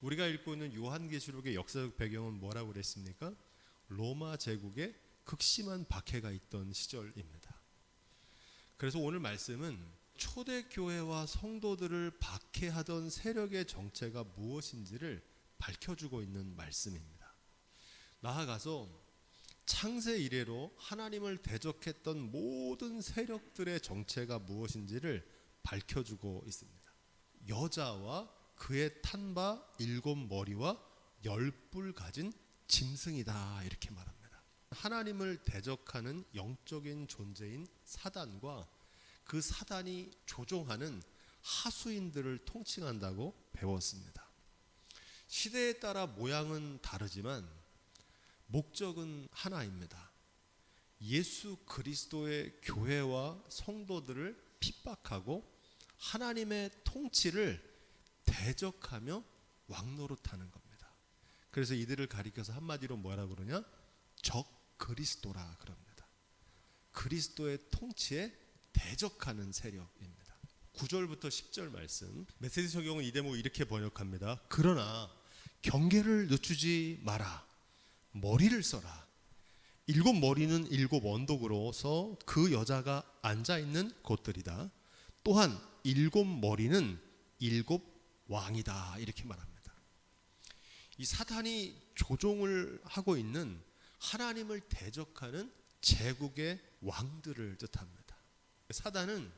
우리가 읽고 있는 요한계시록의 역사적 배경은 뭐라고 그랬습니까? 로마 제국의 극심한 박해가 있던 시절입니다. 그래서 오늘 말씀은 초대교회와 성도들을 박해하던 세력의 정체가 무엇인지를 밝혀주고 있는 말씀입니다. 나아가서 창세 이래로 하나님을 대적했던 모든 세력들의 정체가 무엇인지를 밝혀주고 있습니다. 여자와 그의 탄바 일곱 머리와 열 뿔 가진 짐승이다 이렇게 말합니다. 하나님을 대적하는 영적인 존재인 사단과 그 사단이 조종하는 하수인들을 통칭한다고 배웠습니다. 시대에 따라 모양은 다르지만 목적은 하나입니다. 예수 그리스도의 교회와 성도들을 핍박하고 하나님의 통치를 대적하며 왕노릇하는 겁니다. 그래서 이들을 가리켜서 한마디로 뭐라 그러냐? 적 그리스도라 그럽니다. 그리스도의 통치에 대적하는 세력입니다. 9절부터 10절 말씀. 메시지 성경은 이 대목 이렇게 번역합니다. 그러나 경계를 늦추지 마라. 머리를 써라. 일곱 머리는 일곱 언덕으로서 그 여자가 앉아 있는 곳들이다. 또한 일곱 머리는 일곱 왕이다. 이렇게 말합니다. 이 사탄이 조종을 하고 있는 하나님을 대적하는 제국의 왕들을 뜻합니다. 사단은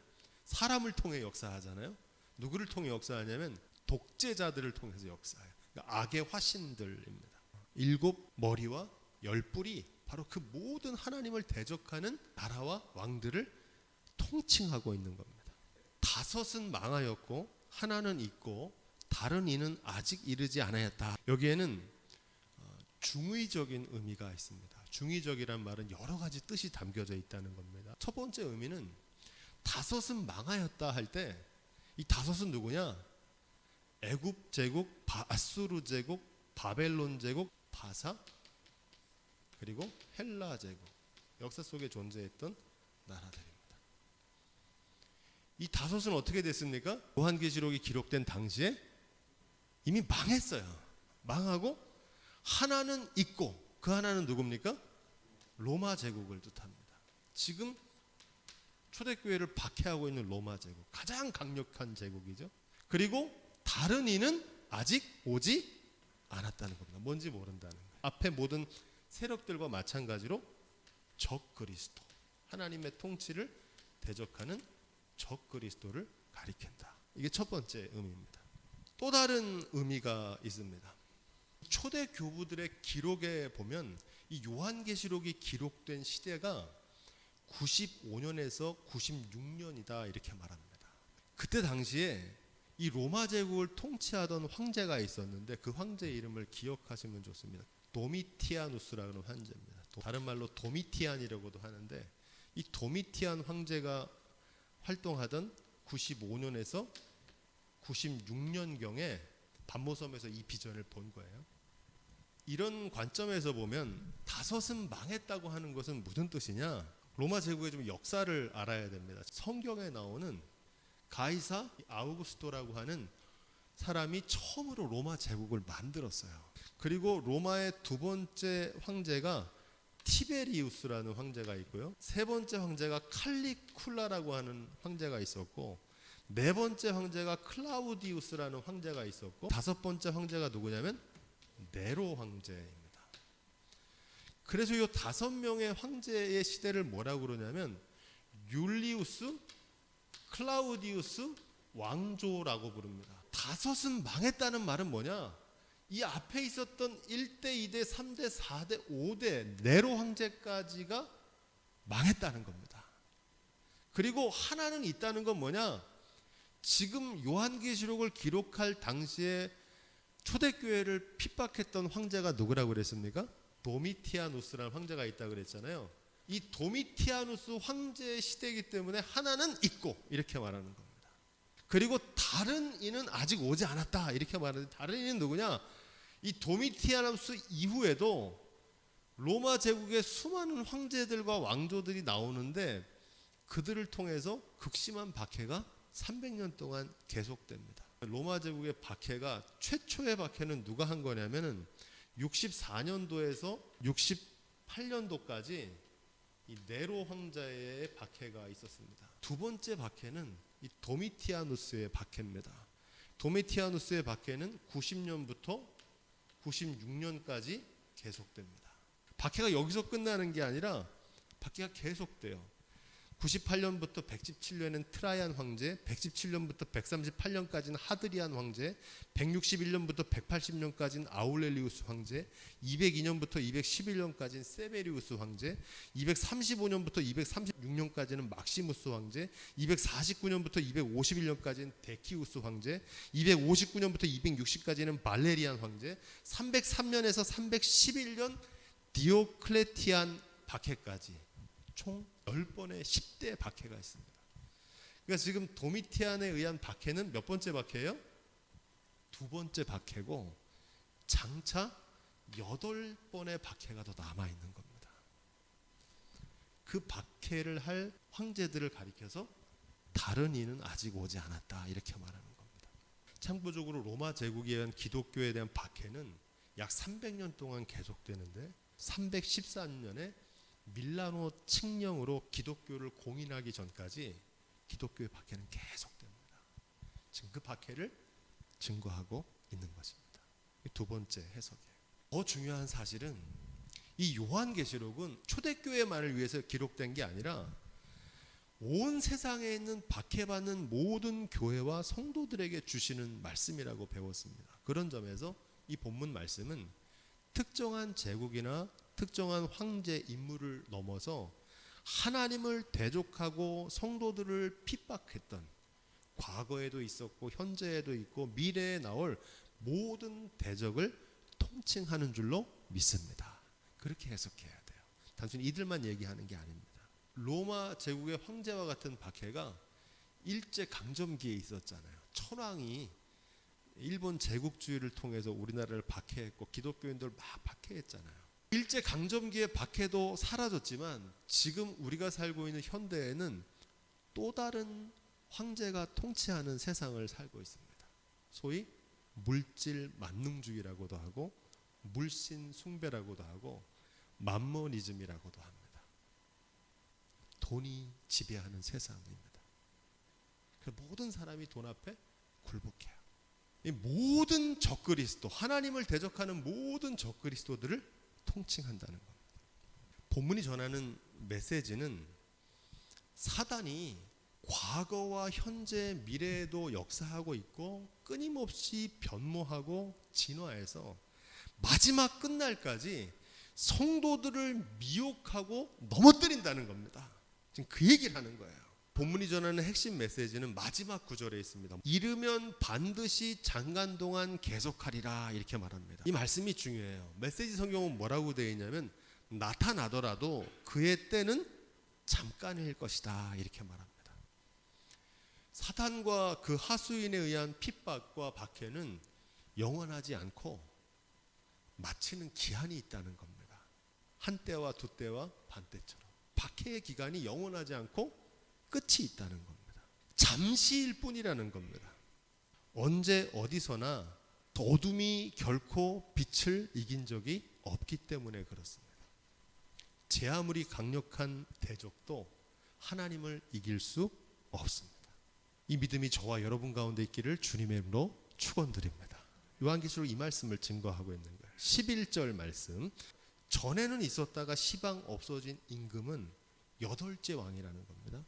사람을 통해 역사하잖아요. 누구를 통해 역사하냐면 독재자들을 통해서 역사해요. 그러니까 악의 화신들입니다. 일곱 머리와 열 뿔이 바로 그 모든 하나님을 대적하는 나라와 왕들을 통칭하고 있는 겁니다. 다섯은 망하였고 하나는 있고 다른 이는 아직 이르지 않았다. 여기에는 어, 중의적인 의미가 있습니다. 중의적이란 말은 여러 가지 뜻이 담겨져 있다는 겁니다. 첫 번째 의미는 다섯은 망하였다 할 때 이 다섯은 누구냐? 애굽 제국, 아수르 제국, 바벨론 제국, 바사 그리고 헬라 제국 역사 속에 존재했던 나라들입니다. 이 다섯은 어떻게 됐습니까? 요한계시록이 기록된 당시에 이미 망했어요. 망하고 하나는 있고 그 하나는 누굽니까? 로마 제국을 뜻합니다. 지금 초대교회를 박해하고 있는 로마 제국 가장 강력한 제국이죠. 그리고 다른 이는 아직 오지 않았다는 겁니다. 뭔지 모른다는 거예요. 앞에 모든 세력들과 마찬가지로 적 그리스도 하나님의 통치를 대적하는 적 그리스도를 가리킨다. 이게 첫 번째 의미입니다. 또 다른 의미가 있습니다. 초대 교부들의 기록에 보면 이 요한계시록이 기록된 시대가 95년에서 96년이다 이렇게 말합니다. 그때 당시에 이 로마 제국을 통치하던 황제가 있었는데 그 황제 이름을 기억하시면 좋습니다. 도미티아누스라는 황제입니다. 다른 말로 도미티안이라고도 하는데 이 도미티안 황제가 활동하던 95년에서 96년경에 반모섬에서 이 비전을 본 거예요. 이런 관점에서 보면 다섯은 망했다고 하는 것은 무슨 뜻이냐? 로마 제국의 좀 역사를 알아야 됩니다. 성경에 나오는 가이사 아우구스토라고 하는 사람이 처음으로 로마 제국을 만들었어요. 그리고 로마의 두 번째 황제가 티베리우스라는 황제가 있고요. 세 번째 황제가 칼리쿨라라고 하는 황제가 있었고 네 번째 황제가 클라우디우스라는 황제가 있었고 다섯 번째 황제가 누구냐면 네로 황제입니다. 그래서 이 다섯 명의 황제의 시대를 뭐라고 그러냐면 율리우스, 클라우디우스, 왕조라고 부릅니다. 다섯은 망했다는 말은 뭐냐? 이 앞에 있었던 1대, 2대, 3대, 4대, 5대 네로 황제까지가 망했다는 겁니다. 그리고 하나는 있다는 건 뭐냐? 지금 요한계시록을 기록할 당시에 초대교회를 핍박했던 황제가 누구라고 그랬습니까? 도미티아누스라는 황제가 있다고 그랬잖아요. 이 도미티아누스 황제의 시대이기 때문에 하나는 있고 이렇게 말하는 겁니다. 그리고 다른 이는 아직 오지 않았다 이렇게 말하는데 다른 이는 누구냐? 이 도미티아누스 이후에도 로마 제국의 수많은 황제들과 왕조들이 나오는데 그들을 통해서 극심한 박해가 300년 동안 계속됩니다. 로마 제국의 박해가 최초의 박해는 누가 한 거냐면은 64년도에서 68년도까지 이 네로 황제의 박해가 있었습니다. 두 번째 박해는 이 도미티아누스의 박해입니다. 도미티아누스의 박해는 90년부터 96년까지 계속됩니다. 박해가 여기서 끝나는 게 아니라 박해가 계속돼요. 98년부터 117년엔 트라이안 황제, 117년부터 138년까지는 하드리안 황제, 161년부터 180년까지는 아울렐리우스 황제, 202년부터 211년까지는 세베리우스 황제, 235년부터 236년까지는 막시무스 황제, 249년부터 251년까지는 데키우스 황제, 259년부터 260까지는 발레리안 황제, 303년에서 311년 디오클레티안 박해까지 총 10번의 10대 박해가 있습니다. 그러니까 지금 도미티안에 의한 박해는 몇 번째 박해예요? 두 번째 박해고 장차 여덟 번의 박해가 더 남아 있는 겁니다. 그 박해를 할 황제들을 가리켜서 다른 이는 아직 오지 않았다 이렇게 말하는 겁니다. 참고적으로 로마 제국에 의한 기독교에 대한 박해는 약 300년 동안 계속되는데 314년에 밀라노 칙령으로 기독교를 공인하기 전까지 기독교의 박해는 계속됩니다. 지금 그 박해를 증거하고 있는 것입니다. 두 번째 해석이에요. 더 중요한 사실은 이 요한계시록은 초대교회만을 위해서 기록된 게 아니라 온 세상에 있는 박해받는 모든 교회와 성도들에게 주시는 말씀이라고 배웠습니다. 그런 점에서 이 본문 말씀은 특정한 제국이나 특정한 황제 인물을 넘어서 하나님을 대적하고 성도들을 핍박했던 과거에도 있었고 현재에도 있고 미래에 나올 모든 대적을 통칭하는 줄로 믿습니다. 그렇게 해석해야 돼요. 단순히 이들만 얘기하는 게 아닙니다. 로마 제국의 황제와 같은 박해가 일제 강점기에 있었잖아요. 천황이 일본 제국주의를 통해서 우리나라를 박해했고 기독교인들 막 박해했잖아요. 일제 강점기의 박해도 사라졌지만 지금 우리가 살고 있는 현대에는 또 다른 황제가 통치하는 세상을 살고 있습니다. 소위 물질 만능주의라고도 하고 물신 숭배라고도 하고 만모니즘이라고도 합니다. 돈이 지배하는 세상입니다. 모든 사람이 돈 앞에 굴복해요. 이 모든 적그리스도 하나님을 대적하는 모든 적그리스도들을 통칭한다는 겁니다. 본문이 전하는 메시지는 사단이 과거와 현재 미래에도 역사하고 있고 끊임없이 변모하고 진화해서 마지막 끝날까지 성도들을 미혹하고 넘어뜨린다는 겁니다. 지금 그 얘기를 하는 거예요. 본문이 전하는 핵심 메시지는 마지막 구절에 있습니다. 이르면 반드시 장간 동안 계속하리라 이렇게 말합니다. 이 말씀이 중요해요. 메시지 성경은 뭐라고 되어 있냐면 나타나더라도 그의 때는 잠깐일 것이다 이렇게 말합니다. 사탄과 그 하수인에 의한 핍박과 박해는 영원하지 않고 마치는 기한이 있다는 겁니다. 한 때와 두 때와 반 때처럼 박해의 기간이 영원하지 않고 끝이 있다는 겁니다. 잠시일 뿐이라는 겁니다. 언제 어디서나 어둠이 결코 빛을 이긴 적이 없기 때문에 그렇습니다. 제 아무리 강력한 대적도 하나님을 이길 수 없습니다. 이 믿음이 저와 여러분 가운데 있기를 주님의 이름으로 축원드립니다. 요한계시록 이 말씀을 증거하고 있는 거예요. 11절 말씀. 전에는 있었다가 시방 없어진 임금은 여덟째 왕이라는 겁니다.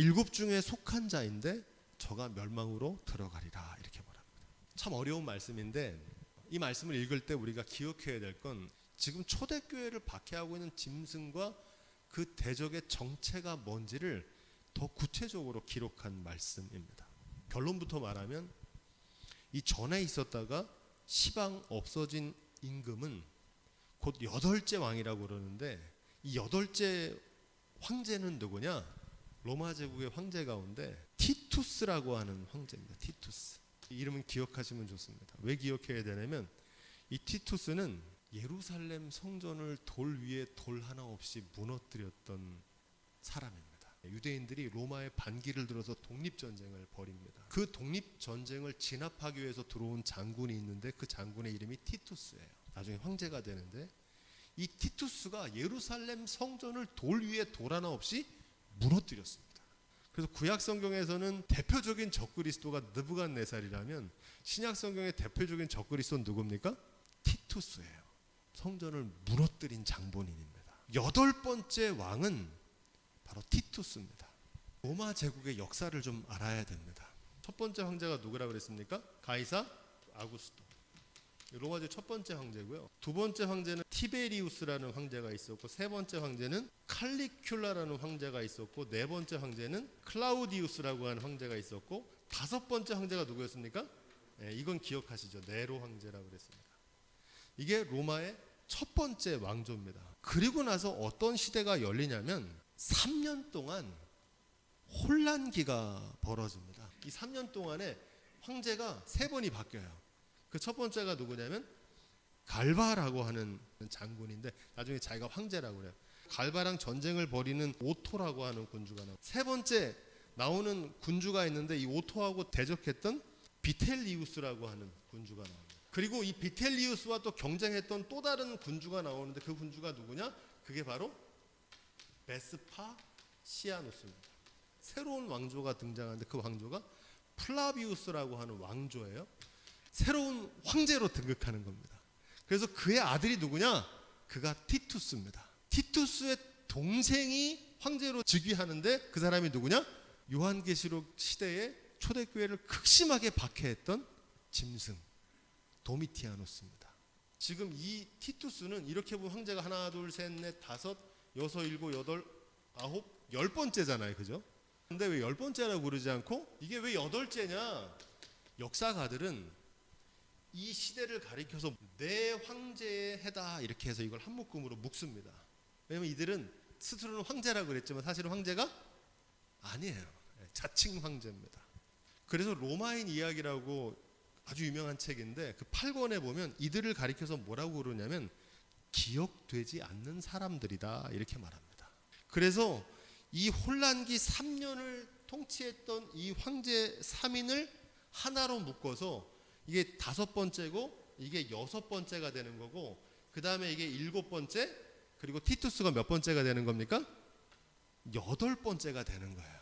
일곱 중에 속한 자인데 저가 멸망으로 들어가리라 이렇게 말합니다. 참 어려운 말씀인데 이 말씀을 읽을 때 우리가 기억해야 될 건 지금 초대교회를 박해하고 있는 짐승과 그 대적의 정체가 뭔지를 더 구체적으로 기록한 말씀입니다. 결론부터 말하면 이 전에 있었다가 시방 없어진 임금은 곧 여덟째 왕이라고 그러는데 이 여덟째 황제는 누구냐? 로마 제국의 황제 가운데 티투스라고 하는 황제입니다. 티투스. 이름은 기억하시면 좋습니다. 왜 기억해야 되냐면 이 티투스는 예루살렘 성전을 돌 위에 돌 하나 없이 무너뜨렸던 사람입니다. 유대인들이 로마의 반기를 들어서 독립 전쟁을 벌입니다. 그 독립 전쟁을 진압하기 위해서 들어온 장군이 있는데 그 장군의 이름이 티투스예요. 나중에 황제가 되는데 이 티투스가 예루살렘 성전을 돌 위에 돌 하나 없이 무너뜨렸습니다. 그래서 구약 성경에서는 대표적인 적그리스도가 느부갓네살이라면 신약 성경의 대표적인 적그리스도는 누굽니까? 티투스예요. 성전을 무너뜨린 장본인입니다. 여덟 번째 왕은 바로 티투스입니다. 로마 제국의 역사를 좀 알아야 됩니다. 첫 번째 황제가 누구라 그랬습니까? 가이사 아구스토. 로마제 첫 번째 황제고요. 두 번째 황제는 티베리우스라는 황제가 있었고 세 번째 황제는 칼리큘라라는 황제가 있었고 네 번째 황제는 클라우디우스라고 하는 황제가 있었고 다섯 번째 황제가 누구였습니까? 예, 이건 기억하시죠? 네로 황제라고 그랬습니다. 이게 로마의 첫 번째 왕조입니다. 그리고 나서 어떤 시대가 열리냐면 3년 동안 혼란기가 벌어집니다. 이 3년 동안에 황제가 세 번이 바뀌어요. 그 첫 번째가 누구냐면 갈바라고 하는 장군인데 나중에 자기가 황제라고 그래요. 갈바랑 전쟁을 벌이는 오토라고 하는 군주가 나와요. 세 번째 나오는 군주가 있는데 이 오토하고 대적했던 비텔리우스라고 하는 군주가 나옵니다. 그리고 이 비텔리우스와 또 경쟁했던 또 다른 군주가 나오는데 그 군주가 누구냐? 그게 바로 베스파 시아누스입니다. 새로운 왕조가 등장하는데 그 왕조가 플라비우스라고 하는 왕조예요. 새로운 황제로 등극하는 겁니다. 그래서 그의 아들이 누구냐? 그가 티투스입니다. 티투스의 동생이 황제로 즉위하는데 그 사람이 누구냐? 요한계시록 시대에 초대교회를 극심하게 박해했던 짐승 도미티아노스입니다. 지금 이 티투스는 이렇게 보면 황제가 하나 둘 셋 넷 다섯 여섯 일곱 여덟 아홉 열 번째잖아요, 그죠? 근데 왜 열 번째라고 그러지 않고 이게 왜 여덟째냐? 역사가들은 이 시대를 가리켜서 내 황제의 해다 이렇게 해서 이걸 한 묶음으로 묶습니다. 왜냐면 이들은 스스로는 황제라고 그랬지만 사실은 황제가 아니에요. 예, 자칭 황제입니다. 그래서 로마인 이야기라고 아주 유명한 책인데 그 8권에 보면 이들을 가리켜서 뭐라고 그러냐면 기억되지 않는 사람들이다 이렇게 말합니다. 그래서 이 혼란기 3년을 통치했던 이 황제 3인을 하나로 묶어서 이게 다섯 번째고 이게 여섯 번째가 되는 거고 그 다음에 이게 일곱 번째 그리고 티투스가 몇 번째가 되는 겁니까? 여덟 번째가 되는 거예요.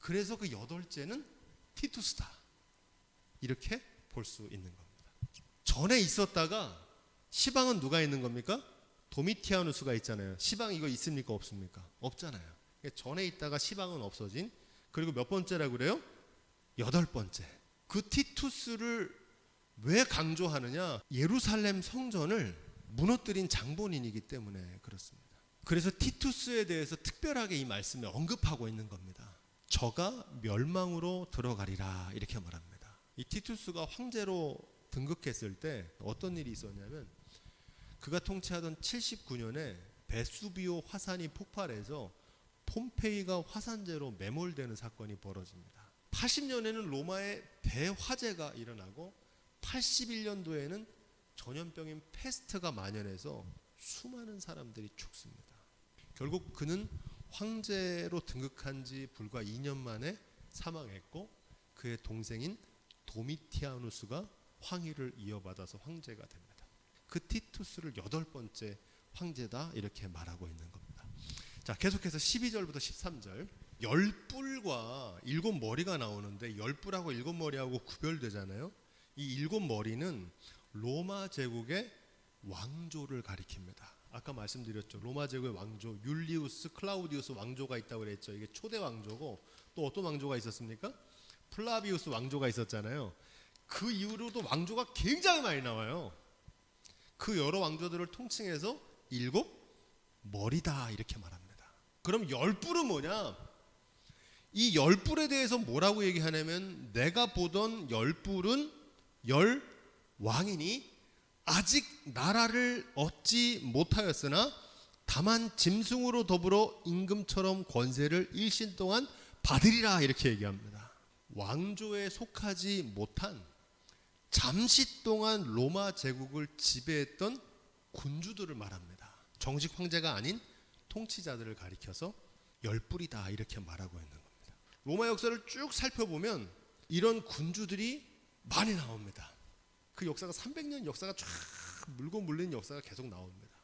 그래서 그 여덟째는 티투스다. 이렇게 볼 수 있는 겁니다. 전에 있었다가 시방은 누가 있는 겁니까? 도미티아누스가 있잖아요. 시방 이거 있습니까? 없습니까? 없잖아요. 전에 있다가 시방은 없어진 그리고 몇 번째라고 그래요? 여덟 번째. 그 티투스를 왜 강조하느냐? 예루살렘 성전을 무너뜨린 장본인이기 때문에 그렇습니다. 그래서 티투스에 대해서 특별하게 이 말씀에 언급하고 있는 겁니다. 저가 멸망으로 들어가리라 이렇게 말합니다. 이 티투스가 황제로 등극했을 때 어떤 일이 있었냐면 그가 통치하던 79년에 베수비오 화산이 폭발해서 폼페이가 화산재로 매몰되는 사건이 벌어집니다. 80년에는 로마에 대화재가 일어나고 81년도에는 전염병인 페스트가 만연해서 수많은 사람들이 죽습니다. 결국 그는 황제로 등극한 지 불과 2년 만에 사망했고 그의 동생인 도미티아누스가 황위를 이어받아서 황제가 됩니다. 그 티투스를 여덟 번째 황제다 이렇게 말하고 있는 겁니다. 자, 계속해서 12절부터 13절. 열 뿔과 일곱 머리가 나오는데 열 뿔하고 일곱 머리하고 구별되잖아요. 이 일곱 머리는 로마 제국의 왕조를 가리킵니다. 아까 말씀드렸죠. 로마 제국의 왕조 율리우스 클라우디우스 왕조가 있다고 그랬죠. 이게 초대 왕조고 또 어떤 왕조가 있었습니까? 플라비우스 왕조가 있었잖아요. 그 이후로도 왕조가 굉장히 많이 나와요. 그 여러 왕조들을 통칭해서 일곱 머리다 이렇게 말합니다. 그럼 열 뿔은 뭐냐? 이열 뿔에 대해서 뭐라고 얘기하냐면 내가 보던 열 뿔은 열 왕이니 아직 나라를 얻지 못하였으나 다만 짐승으로 더불어 임금처럼 권세를 일신 동안 받으리라 이렇게 얘기합니다. 왕조에 속하지 못한 잠시 동안 로마 제국을 지배했던 군주들을 말합니다. 정식 황제가 아닌 통치자들을 가리켜서 열 뿔이다 이렇게 말하고 있는. 로마 역사를 쭉 살펴보면 이런 군주들이 많이 나옵니다. 그 역사가 300년 역사가 쫙 물고 물린 역사가 계속 나옵니다.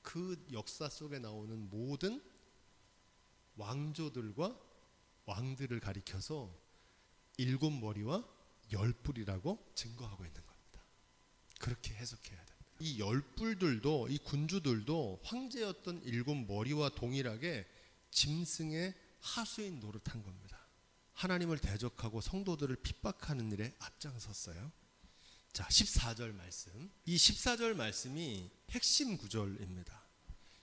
그 역사 속에 나오는 모든 왕조들과 왕들을 가리켜서 일곱 머리와 열 뿔이라고 증거하고 있는 겁니다. 그렇게 해석해야 됩니다. 이 열 뿔들도 이 군주들도 황제였던 일곱 머리와 동일하게 짐승의 하수인 노릇한 겁니다. 하나님을 대적하고 성도들을 핍박하는 일에 앞장섰어요. 자, 14절 말씀. 이 14절 말씀이 핵심 구절입니다.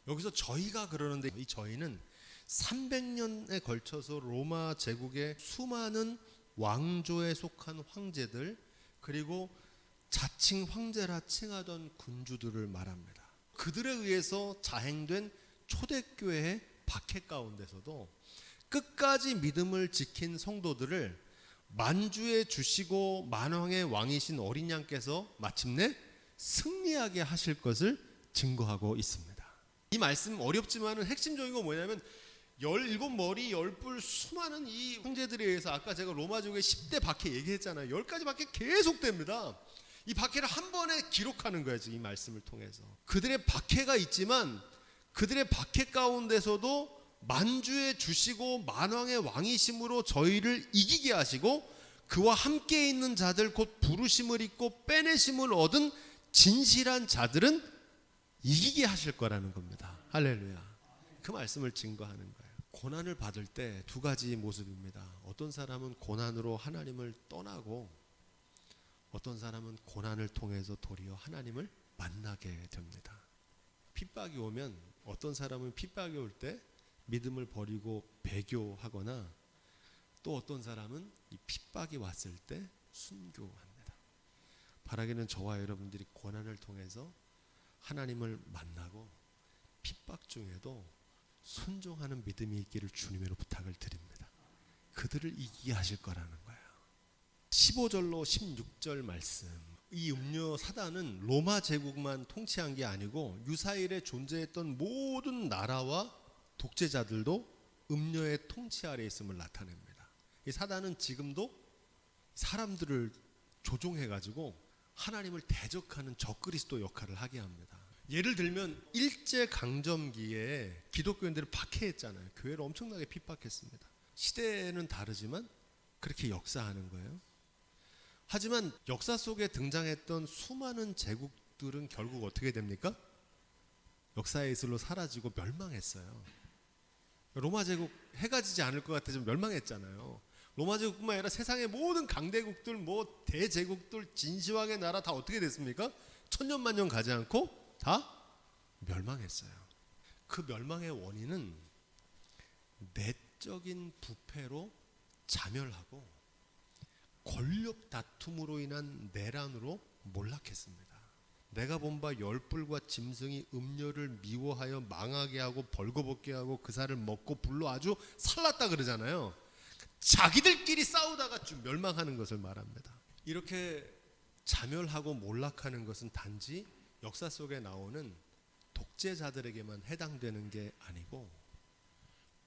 여기서 저희가 그러는데 이 저희는 300년에 걸쳐서 로마 제국의 수많은 왕조에 속한 황제들 그리고 자칭 황제라 칭하던 군주들을 말합니다. 그들에 의해서 자행된 초대교회의 박해 가운데서도 끝까지 믿음을 지킨 성도들을 만주에 주시고 만왕의 왕이신 어린 양께서 마침내 승리하게 하실 것을 증거하고 있습니다. 이 말씀 어렵지만은 핵심적인 건 뭐냐면 열일곱 머리 열뿔 수많은 이 형제들에 의해서 아까 제가 로마 제국의 10대 박해 얘기했잖아요. 열 가지 박해 계속됩니다. 이 박해를 한 번에 기록하는 거예요. 이 말씀을 통해서. 그들의 박해가 있지만 그들의 박해 가운데서도 만주에 주시고 만왕의 왕이심으로 저희를 이기게 하시고 그와 함께 있는 자들 곧 부르심을 입고 빼내심을 얻은 진실한 자들은 이기게 하실 거라는 겁니다. 할렐루야. 그 말씀을 증거하는 거예요. 고난을 받을 때 두 가지 모습입니다. 어떤 사람은 고난으로 하나님을 떠나고 어떤 사람은 고난을 통해서 도리어 하나님을 만나게 됩니다. 핍박이 오면 어떤 사람은 핍박이 올 때 믿음을 버리고 배교하거나 또 어떤 사람은 이 핍박이 왔을 때 순교합니다. 바라기는 저와 여러분들이 고난을 통해서 하나님을 만나고 핍박 중에도 순종하는 믿음이 있기를 주님으로 부탁을 드립니다. 그들을 이기게 하실 거라는 거예요. 15절로 16절 말씀. 이 음료 사단은 로마 제국만 통치한 게 아니고 유사일에 존재했던 모든 나라와 독재자들도 음료의 통치 아래 있음을 나타냅니다. 이 사단은 지금도 사람들을 조종해 가지고 하나님을 대적하는 적그리스도 역할을 하게 합니다. 예를 들면 일제 강점기에 기독교인들을 박해했잖아요. 교회를 엄청나게 핍박했습니다. 시대는 다르지만 그렇게 역사하는 거예요. 하지만 역사 속에 등장했던 수많은 제국들은 결국 어떻게 됩니까? 역사의 이슬로 사라지고 멸망했어요. 로마 제국 해가 지지 않을 것 같아서 멸망했잖아요. 로마 제국뿐만 아니라 세상의 모든 강대국들, 뭐 대제국들, 진시황의 나라 다 어떻게 됐습니까? 천년만년 가지 않고 다 멸망했어요. 그 멸망의 원인은 내적인 부패로 자멸하고 권력 다툼으로 인한 내란으로 몰락했습니다. 내가 본 바 열불과 짐승이 음료를 미워하여 망하게 하고 벌거벗게 하고 그 살을 먹고 불로 아주 살랐다 그러잖아요. 자기들끼리 싸우다가 좀 멸망하는 것을 말합니다. 이렇게 자멸하고 몰락하는 것은 단지 역사 속에 나오는 독재자들에게만 해당되는 게 아니고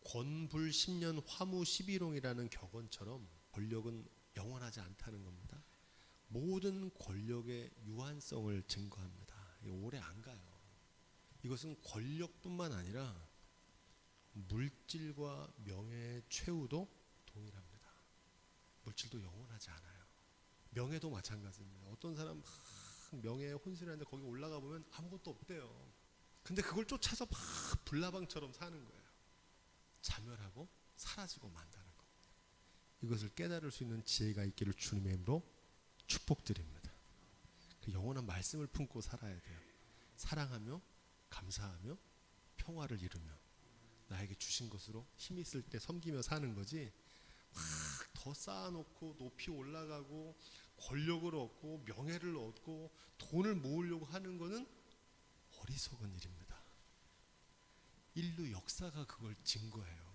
권불 10년 화무 11홍이라는 격언처럼 권력은 영원하지 않다는 겁니다. 모든 권력의 유한성을 증거합니다. 오래 안 가요. 이것은 권력뿐만 아니라 물질과 명예의 최후도 동일합니다. 물질도 영원하지 않아요. 명예도 마찬가지입니다. 어떤 사람 막 명예에 혼신하는데 거기 올라가 보면 아무것도 없대요. 근데 그걸 쫓아서 막 불나방처럼 사는 거예요. 자멸하고 사라지고 만다는 것. 이것을 깨달을 수 있는 지혜가 있기를 주님의 이름으로 축복드립니다. 그 영원한 말씀을 품고 살아야 돼요. 사랑하며 감사하며 평화를 이루며 나에게 주신 것으로 힘 있을 때 섬기며 사는 거지. 막 더 쌓아놓고 높이 올라가고 권력을 얻고 명예를 얻고 돈을 모으려고 하는 것은 어리석은 일입니다. 인류 역사가 그걸 증거해요.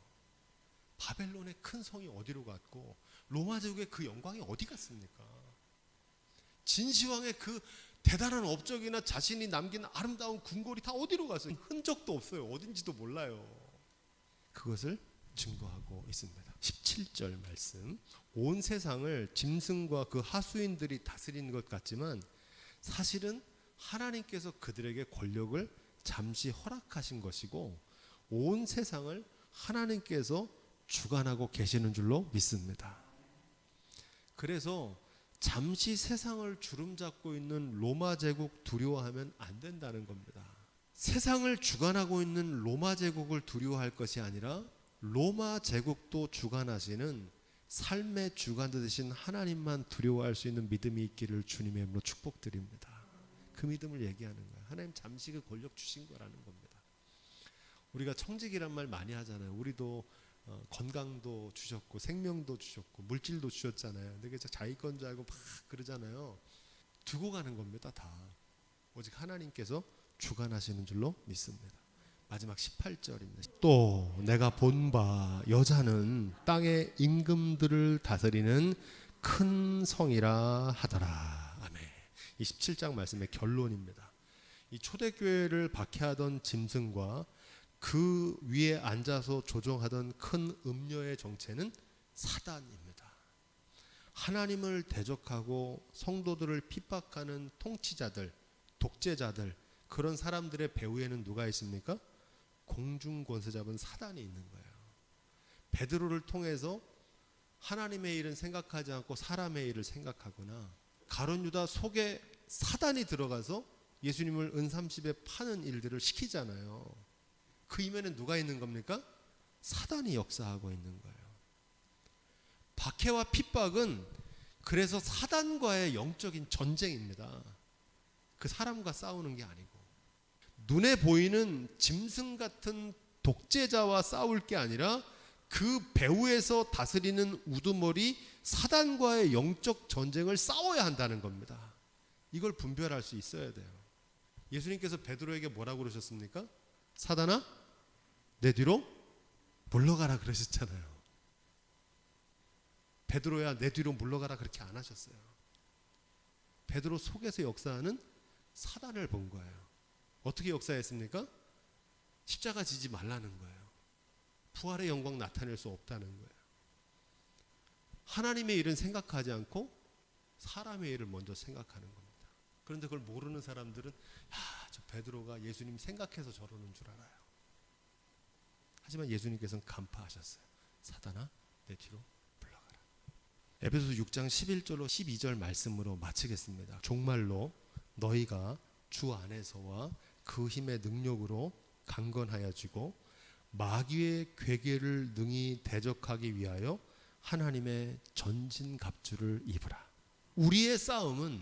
바벨론의 큰 성이 어디로 갔고 로마 제국의 그 영광이 어디 갔습니까? 진시황의 그 대단한 업적이나 자신이 남긴 아름다운 궁궐이 다 어디로 갔어요? 흔적도 없어요. 어딘지도 몰라요. 그것을 증거하고 있습니다. 17절 말씀. 온 세상을 짐승과 그 하수인들이 다스리는 것 같지만 사실은 하나님께서 그들에게 권력을 잠시 허락하신 것이고 온 세상을 하나님께서 주관하고 계시는 줄로 믿습니다. 그래서 잠시 세상을 주름잡고 있는 로마 제국 두려워하면 안 된다는 겁니다. 세상을 주관하고 있는 로마 제국을 두려워할 것이 아니라 로마 제국도 주관하시는 삶의 주관자 되신 하나님만 두려워할 수 있는 믿음이 있기를 주님의 이름으로 축복드립니다. 그 믿음을 얘기하는 거예요. 하나님 잠시 그 권력 주신 거라는 겁니다. 우리가 청직이란 말 많이 하잖아요. 우리도 어, 건강도 주셨고 생명도 주셨고 물질도 주셨잖아요. 근데 자기 건 줄 알고 막 그러잖아요. 두고 가는 겁니다. 다. 오직 하나님께서 주관하시는 줄로 믿습니다. 마지막 18절입니다. 또 내가 본 바 여자는 땅의 임금들을 다스리는 큰 성이라 하더라. 아멘. 이 17장 말씀의 결론입니다. 이 초대교회를 박해하던 짐승과 그 위에 앉아서 조종하던 큰 음녀의 정체는 사단입니다. 하나님을 대적하고 성도들을 핍박하는 통치자들, 독재자들 그런 사람들의 배후에는 누가 있습니까? 공중 권세 잡은 사단이 있는 거예요. 베드로를 통해서 하나님의 일은 생각하지 않고 사람의 일을 생각하거나 가론 유다 속에 사단이 들어가서 예수님을 은삼십에 파는 일들을 시키잖아요. 그 이면에 누가 있는 겁니까? 사단이 역사하고 있는 거예요. 박해와 핍박은 그래서 사단과의 영적인 전쟁입니다. 그 사람과 싸우는 게 아니고 눈에 보이는 짐승 같은 독재자와 싸울 게 아니라 그 배후에서 다스리는 우두머리 사단과의 영적 전쟁을 싸워야 한다는 겁니다. 이걸 분별할 수 있어야 돼요. 예수님께서 베드로에게 뭐라고 그러셨습니까? 사단아, 내 뒤로 물러가라 그러셨잖아요. 베드로야 내 뒤로 물러가라 그렇게 안 하셨어요. 베드로 속에서 역사하는 사단을 본 거예요. 어떻게 역사했습니까? 십자가 지지 말라는 거예요. 부활의 영광 나타낼 수 없다는 거예요. 하나님의 일은 생각하지 않고 사람의 일을 먼저 생각하는 겁니다. 그런데 그걸 모르는 사람들은 야, 저 베드로가 예수님 생각해서 저러는 줄 알아요. 하지만 예수님께서는 간파하셨어요. 사단아, 내 뒤로 물러가라. 에베소서 6장 11절로 12절 말씀으로 마치겠습니다. 종말로 너희가 주 안에서와 그 힘의 능력으로 강건하여지고 마귀의 괴계를 능히 대적하기 위하여 하나님의 전진 갑주를 입으라. 우리의 싸움은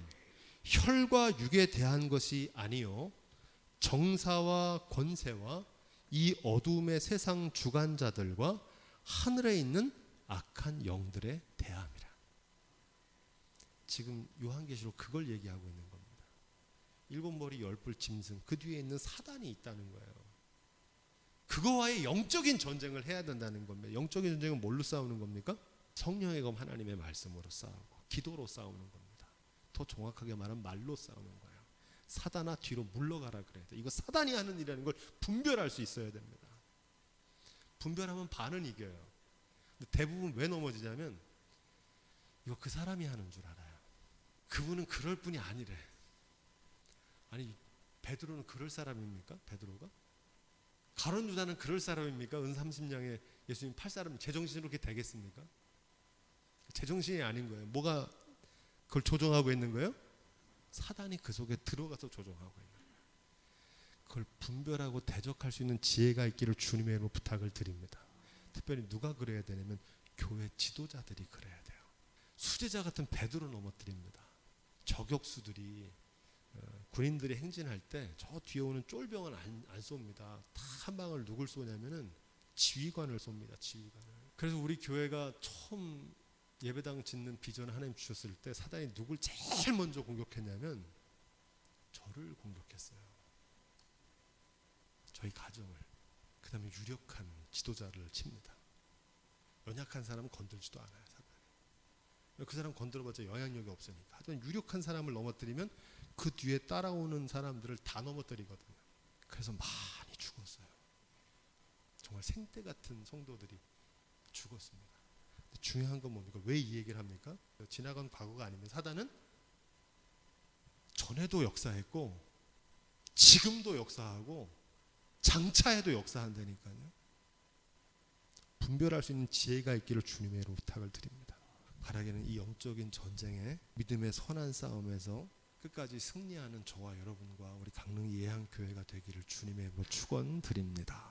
혈과 육에 대한 것이 아니요 정사와 권세와 이 어두움의 세상 주관자들과 하늘에 있는 악한 영들에 대함이라. 지금 요한계시록 그걸 얘기하고 있는 겁니다. 일곱 머리 열뿔 짐승 그 뒤에 있는 사단이 있다는 거예요. 그거와의 영적인 전쟁을 해야 된다는 겁니다. 영적인 전쟁은 뭘로 싸우는 겁니까? 성령의 검 하나님의 말씀으로 싸우고 기도로 싸우는 겁니다. 더 정확하게 말하면 말로 싸우는 거예요. 사단아 뒤로 물러가라 그래야 돼. 이거 사단이 하는 일이라는 걸 분별할 수 있어야 됩니다. 분별하면 반은 이겨요. 근데 대부분 왜 넘어지냐면 이거 그 사람이 하는 줄 알아요. 그분은 그럴 분이 아니래. 아니 베드로는 그럴 사람입니까? 베드로가? 가론 유다는 그럴 사람입니까? 은 30냥에 예수님 팔 사람 제정신으로 그렇게 되겠습니까? 제정신이 아닌 거예요. 뭐가 그걸 조종하고 있는 거예요? 사단이 그 속에 들어가서 조종하고 있는 거예요. 그걸 분별하고 대적할 수 있는 지혜가 있기를 주님의 이름으로 부탁을 드립니다. 특별히 누가 그래야 되냐면 교회 지도자들이 그래야 돼요. 수제자 같은 베드로 넘어뜨립니다. 저격수들이 어, 군인들이 행진할 때 저 뒤에 오는 쫄병은 안, 안 쏩니다. 다 한 방을 누굴 쏘냐면은 지휘관을 쏩니다. 지휘관을. 그래서 우리 교회가 처음 예배당 짓는 비전을 하나님 주셨을 때 사단이 누굴 제일 먼저 공격했냐면 저를 공격했어요. 저희 가정을. 그 다음에 유력한 지도자를 칩니다. 연약한 사람은 건들지도 않아요. 사단이. 그 사람 건드려봤자 영향력이 없으니까. 하지만 유력한 사람을 넘어뜨리면 그 뒤에 따라오는 사람들을 다 넘어뜨리거든요. 그래서 많이 죽었어요. 정말 생떼 같은 성도들이 죽었습니다. 중요한 건 뭡니까? 왜 이 얘기를 합니까? 지나간 과거가 아니면 사단은 전에도 역사했고 지금도 역사하고 장차에도 역사한다니까요. 분별할 수 있는 지혜가 있기를 주님의로 부탁을 드립니다. 바라기는 이 영적인 전쟁에 믿음의 선한 싸움에서 끝까지 승리하는 저와 여러분과 우리 강릉 예향 교회가 되기를 주님의 이름으로 축원 드립니다.